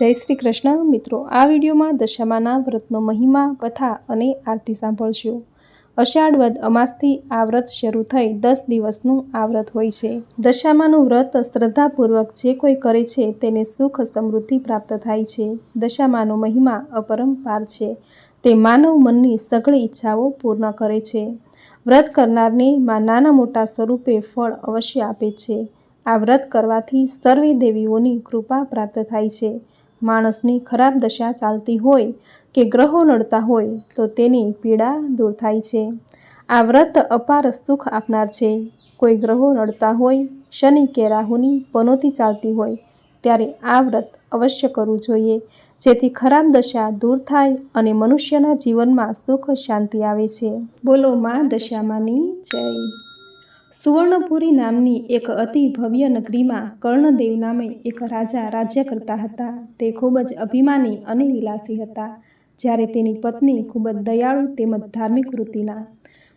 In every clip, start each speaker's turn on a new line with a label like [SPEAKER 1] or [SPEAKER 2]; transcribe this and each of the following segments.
[SPEAKER 1] જય શ્રી કૃષ્ણ. મિત્રો, આ વિડીયોમાં દશામાના વ્રતનો મહિમા, કથા અને આરતી સાંભળશો. અષાઢ વદ અમાસથી આ વ્રત શરૂ થઈ દસ દિવસનું આ વ્રત હોય છે. દશામાનું વ્રત શ્રદ્ધાપૂર્વક જે કોઈ કરે છે તેને સુખ સમૃદ્ધિ પ્રાપ્ત થાય છે. દશામાનો મહિમા અપરંપાર છે. તે માનવ મનની સઘળી ઈચ્છાઓ પૂર્ણ કરે છે. વ્રત કરનારને માં નાના મોટા સ્વરૂપે ફળ અવશ્ય આપે છે. આ વ્રત કરવાથી સર્વે દેવીઓની કૃપા પ્રાપ્ત થાય છે. માણસની ખરાબ દશા ચાલતી હોય કે ગ્રહો નડતા હોય તો તેની પીડા દૂર થાય છે. આ વ્રત અપાર સુખ આપનાર છે. કોઈ ગ્રહો નડતા હોય, શનિ કે રાહુની પનોતી ચાલતી હોય, ત્યારે આ વ્રત અવશ્ય કરવું જોઈએ. જેથી ખરાબ દશા દૂર થાય અને મનુષ્યના જીવનમાં સુખ શાંતિ આવે છે. બોલો માં દશામાની જય. સુવર્ણપુરી નામની એક અતિ ભવ્ય નગરીમાં કર્ણદેવ નામે એક રાજા રાજ્ય કરતા હતા. તે ખૂબ જ અભિમાની અને વિલાસી હતા. જ્યારે તેની પત્ની ખૂબ જ દયાળુ તેમજ ધાર્મિક વૃત્તિના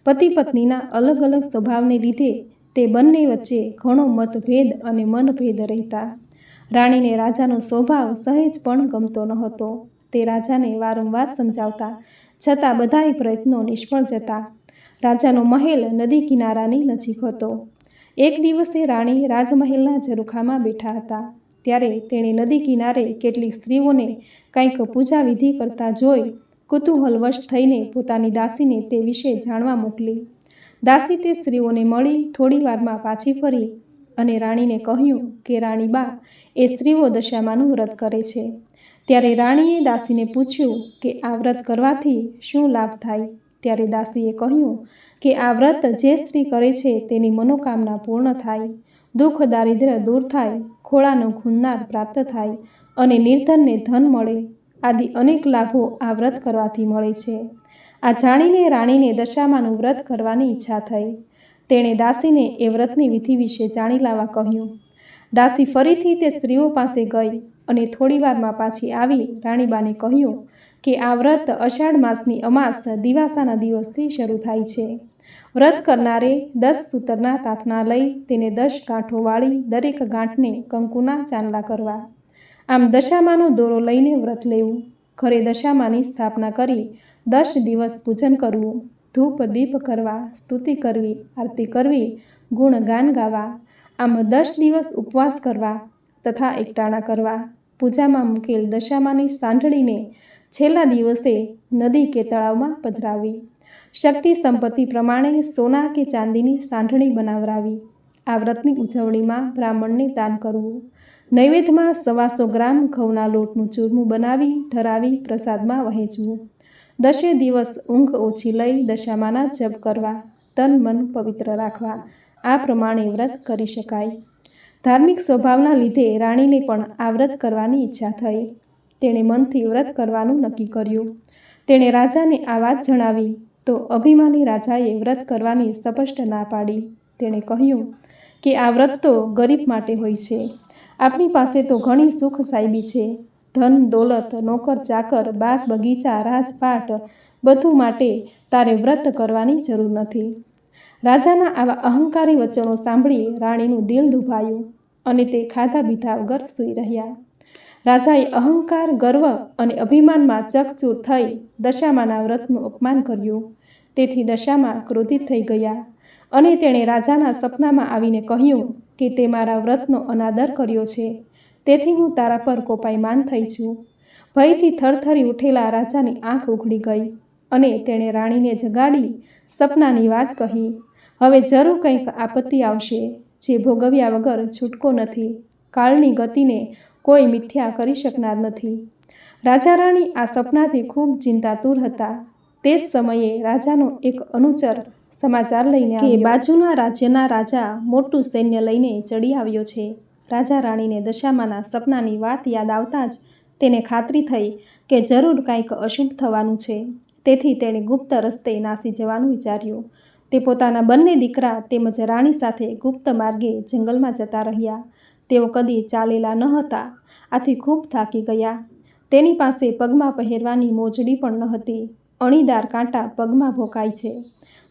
[SPEAKER 1] પતિ પત્નીના અલગ અલગ સ્વભાવને લીધે તે બંને વચ્ચે ઘણો મતભેદ અને મનભેદ રહેતા. રાણીને રાજાનો સ્વભાવ સહેજ પણ ગમતો ન હતો તે રાજાને વારંવાર સમજાવતા, છતાં બધાય પ્રયત્નો નિષ્ફળ જતા રાજાનો મહેલ નદી કિનારાની નજીક હતો. એક દિવસે રાણી રાજમહેલના ઝરૂખામાં બેઠા હતા. ત્યારે તેણે નદી કિનારે કેટલીક સ્ત્રીઓને કંઈક પૂજા વિધિ કરતા જોઈ કુતૂહલવશ થઈને પોતાની દાસીને તે વિશે જાણવા મોકલી. દાસી તે સ્ત્રીઓને મળી થોડી વારમાં પાછી ફરી અને રાણીને કહ્યું કે રાણીબા એ સ્ત્રીઓ દશામાનું વ્રત કરે છે. ત્યારે રાણીએ દાસીને પૂછ્યું કે, આ વ્રત કરવાથી શું લાભ થાય? ત્યારે દાસીએ કહ્યું કે આ વ્રત જે સ્ત્રી કરે છે તેની મનોકામના પૂર્ણ થાય, દુઃખ દારિદ્ર્ય દૂર થાય, ખોળાનો ખૂનનાર પ્રાપ્ત થાય અને નિર્ધનને ધન મળે, આદિ અનેક લાભો આ વ્રત કરવાથી મળે છે. આ જાણીને રાણીને દશામાનું વ્રત કરવાની ઈચ્છા થઈ. તેણે દાસીને એ વ્રતની વિધિ વિશે જાણી લાવવા કહ્યું. દાસી ફરીથી તે સ્ત્રીઓ પાસે ગઈ અને થોડીવારમાં પાછી આવી રાણીબાને કહ્યું કે આ વ્રત અષાઢ માસની અમાસ દિવાસાના દિવસથી શરૂ થાય છે. વ્રત કરનારે દસ સૂતરના તાથના લઈ તેને દસ ગાંઠો વાળી દરેક ગાંઠને કંકુના ચાંદલા કરવા. આમ દશામાનો દોરો લઈને વ્રત લેવું. ઘરે દશામાની સ્થાપના કરી દસ દિવસ પૂજન કરવું. ધૂપ, દીપ કરવા, સ્તુતિ કરવી, આરતી કરવી ગુણગાન ગાવા, આમ દસ દિવસ ઉપવાસ કરવા તથા એકટાણા કરવા. પૂજામાં મૂકેલ દશામાની સાંઢળીને છેલ્લા દિવસે નદી કે તળાવમાં પધરાવી. શક્તિ સંપત્તિ પ્રમાણે સોના કે ચાંદીની સાંઢણી બનાવરાવી. આ વ્રતની ઉજવણીમાં બ્રાહ્મણને દાન કરવું. નૈવેદ્યમાં સવાસો ગ્રામ ઘઉંના લોટનું ચૂરમું બનાવી, ધરાવી, પ્રસાદમાં વહેંચવું. દશે દિવસ ઊંઘ ઓછી લઈ દશામાના જપ કરવા, તન મન પવિત્ર રાખવા. આ પ્રમાણે વ્રત કરી શકાય. ધાર્મિક સ્વભાવના લીધે રાણીને પણ આ વ્રત કરવાની ઈચ્છા થઈ. તેણે મનથી વ્રત કરવાનું નક્કી કર્યું. તેણે રાજાને આ વાત જણાવી, તો અભિમાની રાજાએ વ્રત કરવાની સ્પષ્ટ ના પાડી. તેણે કહ્યું, કે આ વ્રત તો ગરીબ માટે હોય છે. આપણી પાસે તો ઘણી સુખ સાહેબી છે. ધન, દોલત, નોકર, ચાકર, બાગ, બગીચા, રાજપાટ બધું માટે તારે વ્રત કરવાની જરૂર નથી. રાજાના આવા અહંકારી વચનો સાંભળી રાણીનું દિલ દુભાયું અને તે ખાધા પીધા વગર સૂઈ રહ્યા. રાજાએ અહંકાર, ગર્વ અને અભિમાનમાં ચકચૂર થઈ દશામાના વ્રતનું અપમાન કર્યું. તેથી દશામાં ક્રોધિત થઈ ગયા અને તેણે રાજાના સપનામાં આવીને કહ્યું કે તે મારા વ્રતનો અનાદર કર્યો છે. તેથી હું તારા પર કોપાયમાન થઈ છું. ભયથી થરથરી ઉઠેલા રાજાની આંખ ઉઘડી ગઈ અને તેણે રાણીને જગાડી સપનાની વાત કહી. હવે જરૂર કંઈક આપત્તિ આવશે જે ભોગવ્યા વગર છૂટકો નથી. કાળની ગતિને કોઈ મિથ્યા કરી શકનાર નથી. રાજા રાણી આ સપનાથી ખૂબ ચિંતાતુર હતા. તે જ સમયે રાજાનો એક અનુચર સમાચાર લઈને કે બાજુના રાજ્યના રાજા મોટું સૈન્ય લઈને ચડી આવ્યો છે. રાજા રાણીને દશામાના સપનાની વાત યાદ આવતા જ તેને ખાતરી થઈ કે જરૂર કંઈક અશુભ થવાનું છે. તેથી તેણે ગુપ્ત રસ્તે નાસી જવાનું વિચાર્યું. તે પોતાના બંને દીકરા તેમજ રાણી સાથે ગુપ્ત માર્ગે જંગલમાં જતા રહ્યા. તેઓ કદી ચાલેલા ન હતા. આથી ખૂબ થાકી ગયા. તેની પાસે પગમાં પહેરવાની મોજડી પણ ન હતી. અણીદાર કાંટા પગમાં ભોકાય છે.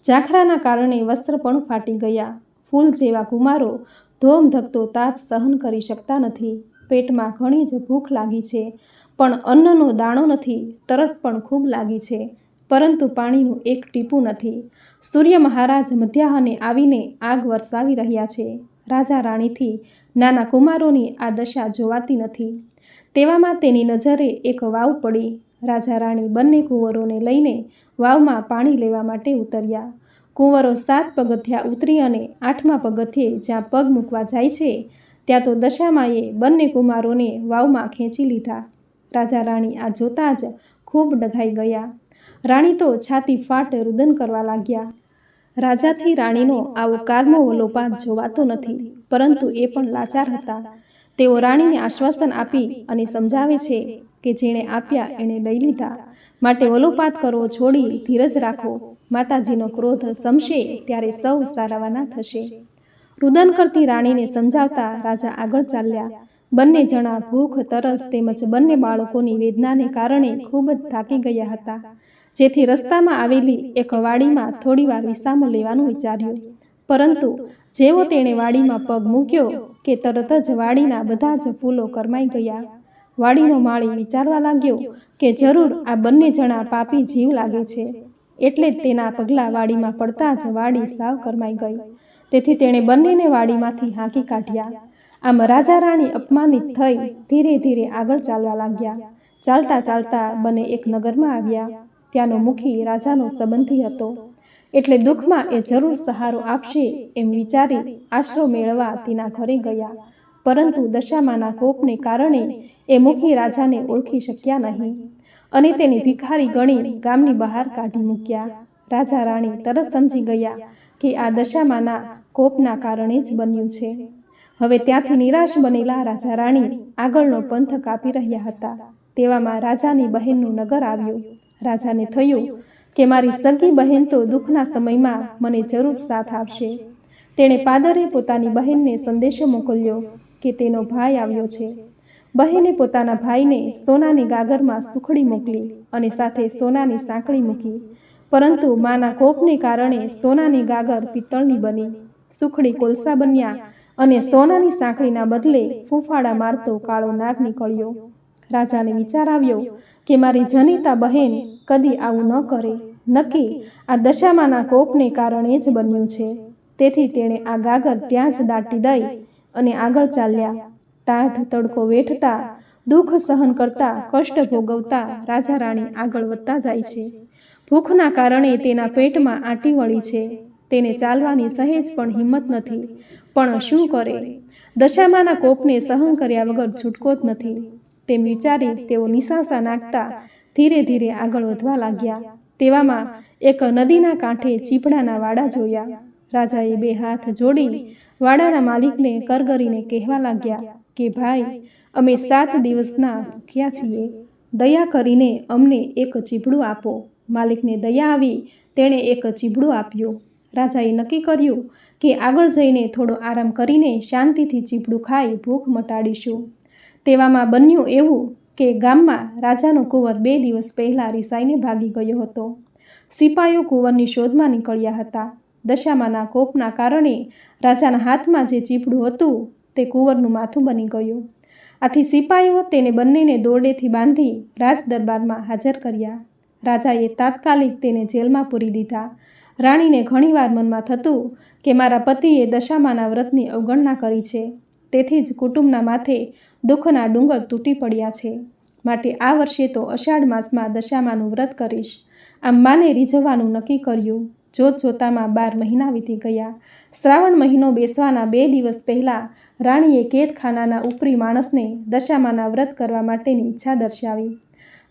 [SPEAKER 1] ઝાખરાના કારણે વસ્ત્ર પણ ફાટી ગયા. ફૂલ જેવા કુમારો ધોમ ધકતો તાપ સહન કરી શકતા નથી. પેટમાં ઘણી જ ભૂખ લાગી છે. પણ અન્નનો દાણો નથી, તરસ પણ ખૂબ લાગી છે. પરંતુ પાણીનું એક ટીપું નથી. સૂર્ય મહારાજ મધ્યાહને આવીને આગ વરસાવી રહ્યા છે. રાજા રાણીથી નાના કુમારોની આ દશા જોવાતી નથી. તેવામાં તેની નજરે એક વાવ પડી. રાજા રાણી બંને કુંવરોને લઈને વાવમાં પાણી લેવા માટે ઉતર્યા. કુંવરો સાત પગથિયા ઉતરી અને આઠમા પગથિયે જ્યાં પગ મૂકવા જાય છે, ત્યાં તો દશામાએ બંને કુમારોને વાવમાં ખેંચી લીધા. રાજા રાણી આ જોતાં જ ખૂબ ડઘાઈ ગયા. રાણી તો છાતી ફાટ રુદન કરવા લાગ્યા. રાજાથી રાણીનો આવો કારમો વલોપાત જોવાતો નથી, પરંતુ એ પણ લાચાર હતા. તેઓ રાણીને આશ્વાસન આપી અને સમજાવે છે કે જેણે આપ્યા એણે લઈ લીધા. માટે વલોપાત કરવો છોડી, ધીરજ રાખો. માતાજીનો ક્રોધ સમશે ત્યારે સૌ સારાવાના થશે. રુદન કરતી રાણીને સમજાવતા રાજા આગળ ચાલ્યા. બંને જણા ભૂખ, તરસ તેમજ બંને બાળકોની વેદનાને કારણે ખૂબ જ થાકી ગયા હતા. જેથી રસ્તામાં આવેલી એક વાડીમાં થોડીવાર વિસામો લેવાનું વિચાર્યું. પરંતુ જેવો તેણે વાડીમાં પગ મૂક્યો કે તરત જ વાડીના બધા જ ફૂલો કરમાઈ ગયા. વાડીનો માળી વિચારવા લાગ્યો કે જરૂર આ બંને જણા પાપી જીવ લાગે છે. એટલે જ તેના પગલાં વાડીમાં પડતા જ વાડી સાવ કરમાઈ ગઈ. તેથી તેણે બંનેને વાડીમાંથી હાંકી કાઢ્યા. આમ રાજા રાણી અપમાનિત થઈ ધીરે ધીરે આગળ ચાલવા લાગ્યા. ચાલતા ચાલતા બંને એક નગરમાં આવ્યા. ત્યાંનો મુખી રાજાનો સંબંધી હતો. એટલે દુઃખમાં એ જરૂર સહારો આપશે એમ વિચારી આશરો મેળવા તેના ઘરે ગયા. પરંતુ દશામાના કોપને કારણે એ મુખી રાજાને ઓળખી શક્યા નહીં અને તેને ભિખારી ગણી ગામની બહાર કાઢી મૂક્યા. રાજા રાણી તરત સમજી ગયા કે આ દશામાના કોપના કારણે જ બન્યું છે. હવે ત્યાંથી નિરાશ બનેલા રાજા રાણી આગળનો પંથ કાપી રહ્યા હતા. તેવામાં રાજાની બહેનનું નગર આવ્યું. રાજાને થયું કે મારી સગી બહેન તો દુઃખના સમયમાં મને જરૂર સાથ આપશે. તેણે પાદરે પોતાની બહેનને સંદેશો મોકલ્યો કે તેનો ભાઈ આવ્યો છે. બહેને પોતાના ભાઈને સોનાની ગાગરમાં સુખડી મોકલી અને સાથે સોનાની સાંકળી મૂકી, પરંતુ માના કોપને કારણે સોનાની ગાગર પિત્તળની બની. સુખડી કોલસા બન્યા અને સોનાની સાંકળીના બદલે ફૂંફાડા મારતો કાળો નાગ નીકળ્યો. રાજાને વિચાર આવ્યો કે મારી જનિતા બહેન કદી આવું ન કરે. નક્કી, આ દશામાના કોપને કારણે જ બન્યું છે. તેથી તેણે આ ગાગર ત્યાં જ દાટી દઈ અને આગળ ચાલ્યા. ટાઢ તડકો વેઠતા, દુઃખ સહન કરતા, કષ્ટ ભોગવતા રાજા રાણી આગળ વધતા જાય છે. ભૂખના કારણે તેના પેટમાં આંટી વળી છે. તેને ચાલવાની સહેજ પણ હિંમત નથી. પણ શું કરે? દશામાના કોપને સહન કર્યા વગર છૂટકો જ નથી. તેમ વિચારી તેઓ નિશાસા નાખતા ધીરે ધીરે આગળ વધવા લાગ્યા. તેવામાં એક નદીના કાંઠે ચીપડાના વાડા જોયા. રાજાએ બે હાથ જોડી વાડાના માલિકને કરગરીને કહેવા લાગ્યા કે, ભાઈ, અમે સાત દિવસના ભૂખ્યા છીએ. દયા કરીને અમને એક ચીપડું આપો. માલિકને દયા આવી, તેણે એક ચીબડું આપ્યું. રાજાએ નક્કી કર્યું કે, આગળ જઈને થોડો આરામ કરીને શાંતિથી ચીપડું ખાઈ ભૂખ મટાડીશું. તેવામાં બન્યું એવું કે ગામમાં રાજાનો કુંવર બે દિવસ પહેલાં રિસાઈને ભાગી ગયો હતો. સિપાઈઓ કુંવરની શોધમાં નીકળ્યા હતા. દશામાના કોપના કારણે રાજાના હાથમાં જે ચીપડું હતું તે કુંવરનું માથું બની ગયું. આથી સિપાઈઓ તેને બંનેને દોરડેથી બાંધી રાજ દરબારમાં હાજર કર્યા. રાજાએ તાત્કાલિક તેને જેલમાં પૂરી દીધા. રાણીને ઘણીવાર મનમાં થતું કે મારા પતિએ દશામાના વ્રતની અવગણના કરી છે. તેથી જ કુટુંબના માથે દુઃખના ડુંગર તૂટી પડ્યા છે. માટે આ વર્ષે તો અષાઢ માસમાં દશામાનું વ્રત કરીશ. આમ માને રીઝવવાનું નક્કી કર્યું. જોત જોતામાં બાર મહિના વીતી ગયા. શ્રાવણ મહિનો બેસવાના બે દિવસ પહેલાં રાણીએ કેદખાનાના ઉપરી માણસને દશામાના વ્રત કરવા માટેની ઈચ્છા દર્શાવી.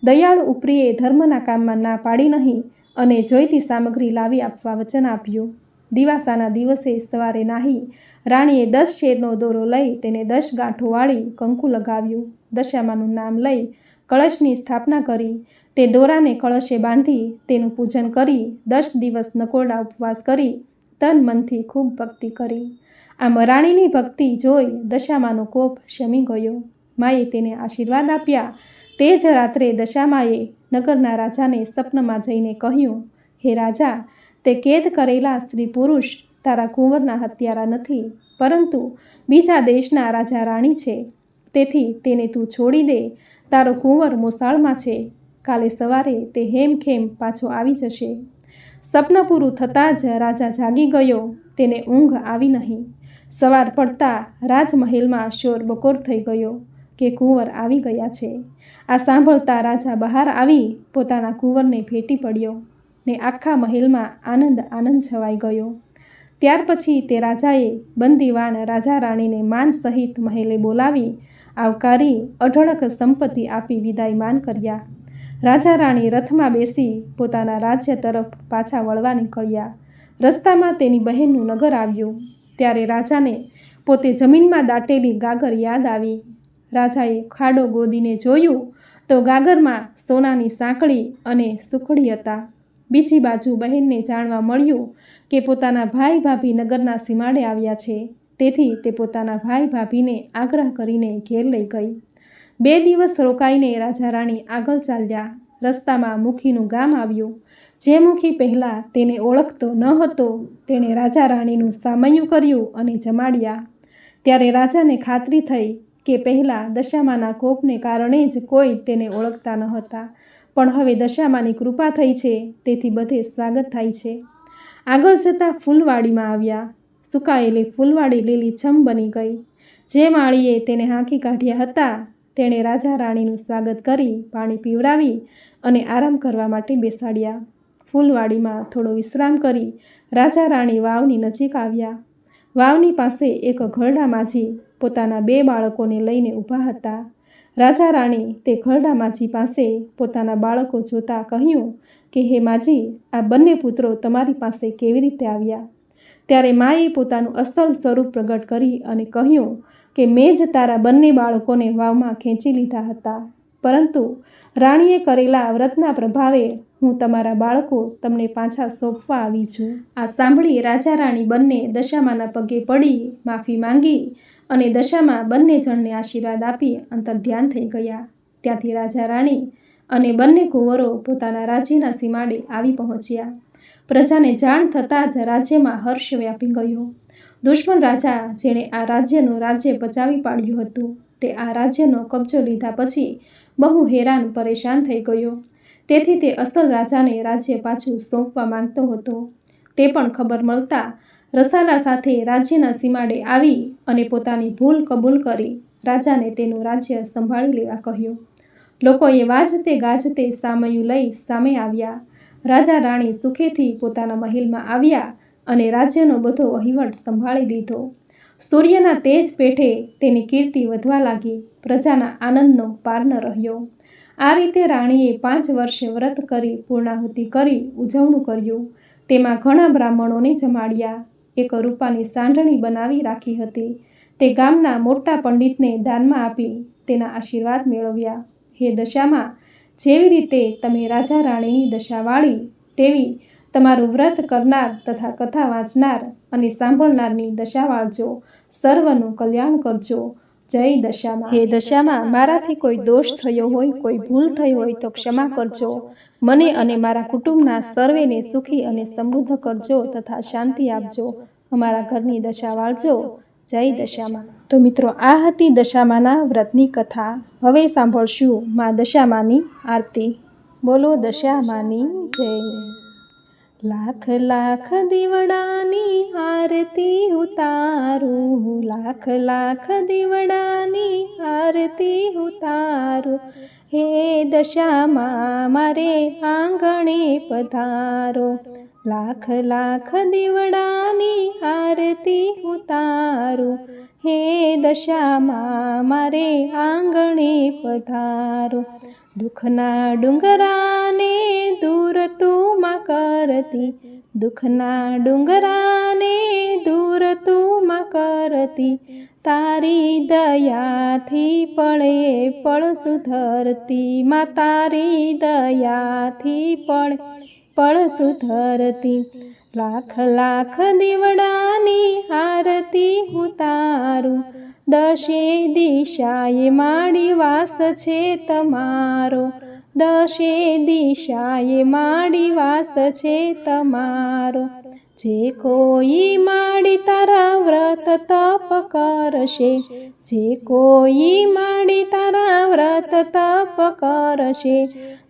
[SPEAKER 1] દયાળુ ઉપરીએ ધર્મના કામમાં ના પાડી નહીં અને જોઈતી સામગ્રી લાવી આપવા વચન આપ્યું. દિવાસાના દિવસે સવારે નાહી રાણીએ દસ શેરનો દોરો લઈ તેને દસ ગાંઠો વાળી કંકુ લગાવ્યું. દશામાનું નામ લઈ કળશની સ્થાપના કરી. તે દોરાને કળશે બાંધી તેનું પૂજન કરી દસ દિવસ નકોરડા ઉપવાસ કરી તન મનથી ખૂબ ભક્તિ કરી. આમ રાણીની ભક્તિ જોઈ દશામાનો કોપ શમી ગયો. માએ તેને આશીર્વાદ આપ્યા. તે જ રાત્રે દશામાએ નગરના રાજાને સપનમાં જઈને કહ્યું, હે રાજા તે કેદ કરેલા સ્ત્રી પુરુષ તારા કુંવરના હત્યારા નથી, પરંતુ બીજા દેશના રાજા રાણી છે. તેથી તેને તું છોડી દે. તારો કુંવર મોસાળમાં છે. કાલે સવારે તે હેમખેમ પાછો આવી જશે. સપન પૂરું થતાં જ રાજા જાગી ગયો. તેને ઊંઘ આવી નહીં. સવાર પડતા રાજમહેલમાં શોર બકોર થઈ ગયો કે કુંવર આવી ગયા છે. આ સાંભળતા રાજા બહાર આવી પોતાના કુંવરને ભેટી પડ્યો. ને આખા મહેલમાં આનંદ આનંદ છવાઈ ગયો. ત્યાર પછી તે રાજાએ બંદીવાન રાજા રાણીને માન સહિત મહેલે બોલાવી આવકારી અઢળક સંપત્તિ આપી વિદાયમાન કર્યા. રાજા રાણી રથમાં બેસી પોતાના રાજ્ય તરફ પાછા વળવા નીકળ્યા. રસ્તામાં તેની બહેનનું નગર આવ્યું. ત્યારે રાજાને પોતે જમીનમાં દાટેલી ગાગર યાદ આવી. રાજાએ ખાડો ગોદીને જોયું તો ગાગરમાં સોનાની સાંકળી અને સુખડી હતા. બીજી બાજુ બહેનને જાણવા મળ્યું કે પોતાના ભાઈ ભાભી નગરના સીમાડે આવ્યા છે. તેથી તે પોતાના ભાઈ ભાભીને આગ્રહ કરીને ઘેર લઈ ગઈ. બે દિવસ રોકાઈને રાજા રાણી આગળ ચાલ્યા. રસ્તામાં મુખીનું ગામ આવ્યું. જે મુખી પહેલાં તેને ઓળખતો ન હતો, તેણે રાજા રાણીનું સામયું કર્યું અને જમાડ્યા. ત્યારે રાજાને ખાતરી થઈ કે પહેલાં દશામાના કોપને કારણે જ કોઈ તેને ઓળખતા ન હતા. પણ હવે દશામાની કૃપા થઈ છે, તેથી બધે સ્વાગત થાય છે. આગળ જતાં ફૂલવાડીમાં આવ્યા. સુકાયેલી ફૂલવાડી લીલી છમ બની ગઈ. જે માળીએ તેને હાંકી કાઢ્યા હતા, તેણે રાજા રાણીનું સ્વાગત કરી, પાણી પીવડાવી અને આરામ કરવા માટે બેસાડ્યા. ફૂલવાડીમાં થોડો વિશ્રામ કરી રાજા રાણી વાવની નજીક આવ્યા. વાવની પાસે એક ઘરડા માજી પોતાના બે બાળકોને લઈને ઊભા હતા. રાજા રાણી તે ઘરડા માજી પાસે પોતાના બાળકો જોતા કહ્યું કે, હે માજી, આ બંને પુત્રો તમારી પાસે કેવી રીતે આવ્યા? ત્યારે માએ પોતાનું અસલ સ્વરૂપ પ્રગટ કરી અને કહ્યું કે, મેં જ તારા બંને બાળકોને વાવમાં ખેંચી લીધા હતા. પરંતુ રાણીએ કરેલા વ્રતના પ્રભાવે હું તમારા બાળકો તમને પાછા સોંપવા આવી છું. આ સાંભળી રાજા રાણી બંને દશામાના પગે પડી, માફી માંગી અને દશામાં બંને જણને આશીર્વાદ આપી અંતર ધ્યાન થઈ ગયા. ત્યાંથી રાજા રાણી અને બંને કુંવરો પોતાના રાજ્યના સીમાડે આવી પહોંચ્યા. પ્રજાને જાણ થતાં જ રાજ્યમાં હર્ષ વ્યાપી ગયો. દુશ્મન રાજા જેણે આ રાજ્યનું રાજ્ય બચાવી પાડ્યું હતું. તે આ રાજ્યનો કબજો લીધા પછી બહુ હેરાન પરેશાન થઈ ગયો. તેથી તે અસલ રાજાને રાજ્ય પાછું સોંપવા માંગતો હતો. તે પણ ખબર મળતા રસાલા સાથે રાજ્યના સીમાડે આવી અને પોતાની ભૂલ કબૂલ કરી રાજાને તેનું રાજ્ય સંભાળી લેવા કહ્યું. લોકોએ વાજતે ગાજતે સામયું લઈ સામે આવ્યા. રાજા રાણી સુખેથી પોતાના મહેલમાં આવ્યા અને રાજ્યનો બધો વહીવટ સંભાળી લીધો. સૂર્યના તેજ પેઠે તેની કીર્તિ વધવા લાગી. પ્રજાના આનંદનો પાર રહ્યો. આ રીતે રાણીએ પાંચ વર્ષે વ્રત કરી પૂર્ણાહુતિ કરી, ઉજવણું કર્યું. તેમાં ઘણા બ્રાહ્મણોને જમાડ્યા. એક રૂપાની સાંઢણી બનાવી રાખી હતી. તે ગામના મોટા પંડિતને દાનમાં આપી તેના આશીર્વાદ મેળવ્યા. હે દશામાં, જેવી રીતે તમે રાજા રાણીની દશા વાળી, તેવી તમારું વ્રત કરનાર તથા કથા વાંચનાર અને સાંભળનારની દશા વાળજો. સર્વનું કલ્યાણ કરજો. જય દશામાં. હે દશામાં, મારાથી કોઈ દોષ થયો હોય, કોઈ ભૂલ થઈ હોય તો ક્ષમા કરજો. મને અને મારા કુટુંબના સર્વેને સુખી અને સમૃદ્ધ કરજો તથા શાંતિ આપજો. અમારા ઘરની દશા વાળજો. જય દશામાં. તો મિત્રો, આ હતી દશામાના વ્રતની કથા. હવે સાંભળશું મા દશામાની આરતી. બોલો દશામાની જય. લાખ લાખ દીવડાની આરતી ઉતારું. લાખ લાખ દીવડાની આરતી ઉતારું. હે દશામાં મારે આંગણે પધારો. લાખ લાખ દીવડાની આરતી ઉતારું. હે દશામાં મારે આંગણે પધારો. દુઃખના ડુંગરાને દૂર તું માં કરતી. દુઃખના ડુંગરાને દૂર તું માં કરતી. તારી દયાથી પળે પળ સુધરતી માં તારી દયાથી પળે, પળ સુધરતી લાખ લાખ દીવડાની આરતી તારું દશે દિશાએ માડી વાસ છે તમારો દશે દિશાએ માડી વાસ છે તમારો. જે કોઈ માડી તારા વ્રત તપ કરશે, જે કોઈ માડી તારા વ્રત તપ કરશે,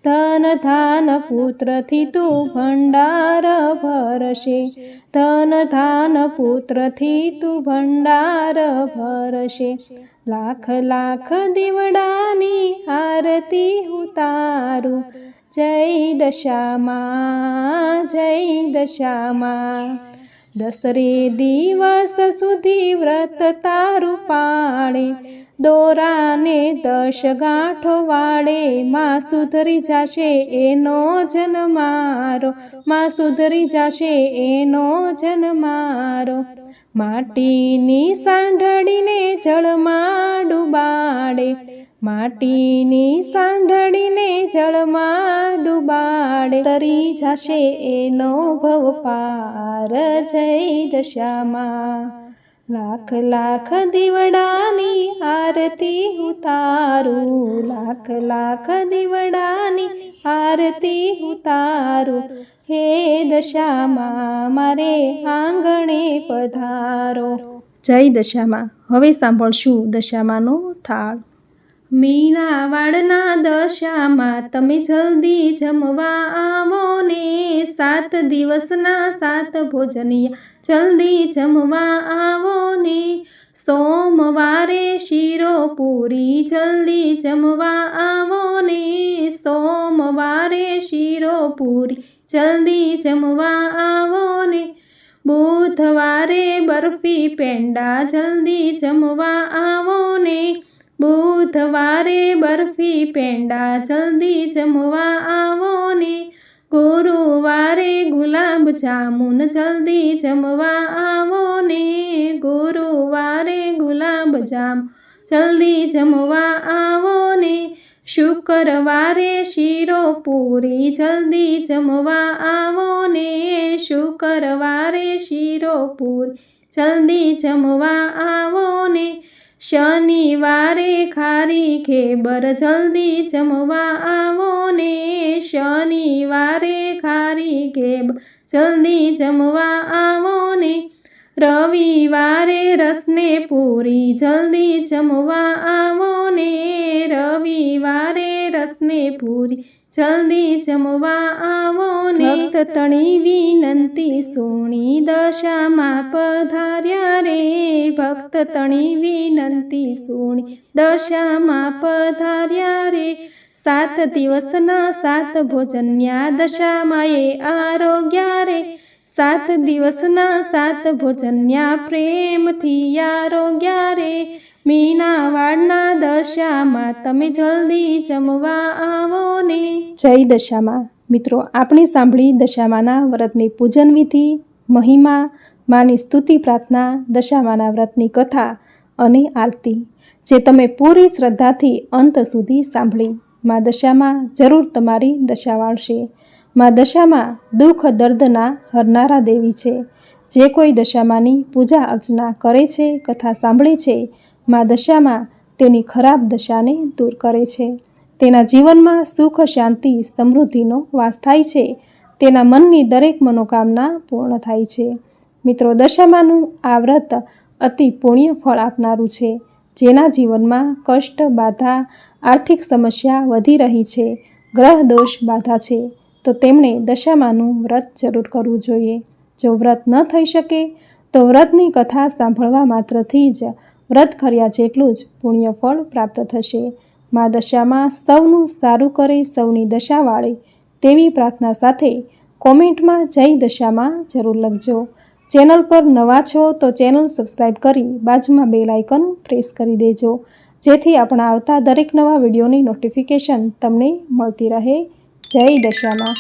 [SPEAKER 1] ધન ધાન પુત્રથી તું ભંડાર ભરશે, ધન ધાન પુત્રથી તું ભંડાર ભરશે. લાખ લાખ દીવડાની આરતી ઉતારું જય દશામાં જય દશામાં. દસરે દિવસ સુધી વ્રત તારું પાડે દોરાને દશ ગાંઠો વાળે. માં સુધરી જશે એનો જન્મારો માં સુધરી જશે એનો જન્મારો માટીની સાંઢળીને જળમાં ડૂબાડે માટીની સાંઢળીને જળમાં ડુબાડે. તરી જશે એનો ભવ પાર જય દશામાં. લાખ લાખ દીવડાની આરતી ઉતારું લાખ લાખ દીવડાની આરતી ઉતારું હે દશામાં મારે આંગણે પધારો. જય દશામાં. હવે સાંભળશું દશામાનો થાળ. મીનાવાડના દશામાં તમે જલ્દી જમવા આવો ને સાત દિવસના સાત ભોજનિયા. જલ્દી જમવા આવો ને સોમવારે શીરો પૂરી જલ્દી જમવા આવો ને સોમવારે શીરો પૂરી જલ્દી જમવા આવો ને. બુધવારે બરફી પેંડા જલ્દી જમવા આવો ને બુધવારે બરફી પેંડા જલ્દી જમવા આવો ને ગુરુવારે ગુલાબ જામુન જલ્દી જમવા આવો ને ગુરુવારે ગુલાબ જામ જલ્દી જમવા આવો ને શુક્રવારે શીરો પૂરી જલ્દી જમવા આવો ને શુક્રવારે શીરો પૂરી જલ્દી જમવા આવો ને શનિવારે ખારી ખેબર જલ્દી જમવા આવો ને. શનિવારે ખારી ખેબર જલ્દી જમવા આવો ને. રવિવારે રસને પૂરી જલ્દી જમવા આવો ને. રવિવારે રસને પૂરી જલ્દી જમવા આવો ને તણી વિનંતી સુણી દશામાં પધાર્યા રે. ભક્ત તણી વિનંતી સુણી દશામાં પધાર્યા રે. સાત દિવસના સાત ભોજન્યા દશામાએ આરોગ્યા રે. સાત દિવસના સાત ભોજન્યા પ્રેમથી આરોગ્યા રે. મીનાવાડના દશામાં તમે જલ્દી જમવા આવો ને. જય દશામાં. મિત્રો, આપણે સાંભળી દશામાના વ્રતની પૂજન વિધિ, મહિમા, માની સ્તુતિ, પ્રાર્થના, દશામાના વ્રતની કથા અને આરતી, જે તમે પૂરી શ્રદ્ધાથી અંત સુધી સાંભળી. મા દશામાં જરૂર તમારી દશા વાળશે. મા દશામાં દુઃખ દર્દના હરનારા દેવી છે. જે કોઈ દશામાની પૂજા અર્ચના કરે છે, કથા સાંભળે છે મા દશામાં તેની ખરાબ દશાને દૂર કરે છે. તેના જીવનમાં સુખ, શાંતિ, સમૃદ્ધિનો વાસ થાય છે. તેના મનની દરેક મનોકામના પૂર્ણ થાય છે. મિત્રો, દશામાનું આ વ્રત અતિ પુણ્ય ફળ આપનારું છે, જેના જીવનમાં કષ્ટ, બાધા, આર્થિક સમસ્યા વધી રહી છે, ગ્રહ દોષ બાધા છે, તો તેમણે દશામાનું વ્રત જરૂર કરવું જોઈએ. જો વ્રત ન થઈ શકે, તો વ્રતની કથા સાંભળવા માત્રથી જ વ્રત કર્યા જેટલું જ પુણ્ય ફળ પ્રાપ્ત થશે. મા દશામાં સૌનું સારું કરે સૌની દશા વાળે તેવી પ્રાર્થના સાથે કોમેન્ટમાં જય દશામાં જરૂર લખજો. ચેનલ પર નવા છો તો ચેનલ સબસ્ક્રાઈબ કરી બાજુમાં બેલ આઇકન પ્રેસ કરી દેજો. જેથી આપણા આવતા દરેક નવા વિડીયોની નોટિફિકેશન તમને મળતી રહે. જય દશામાં.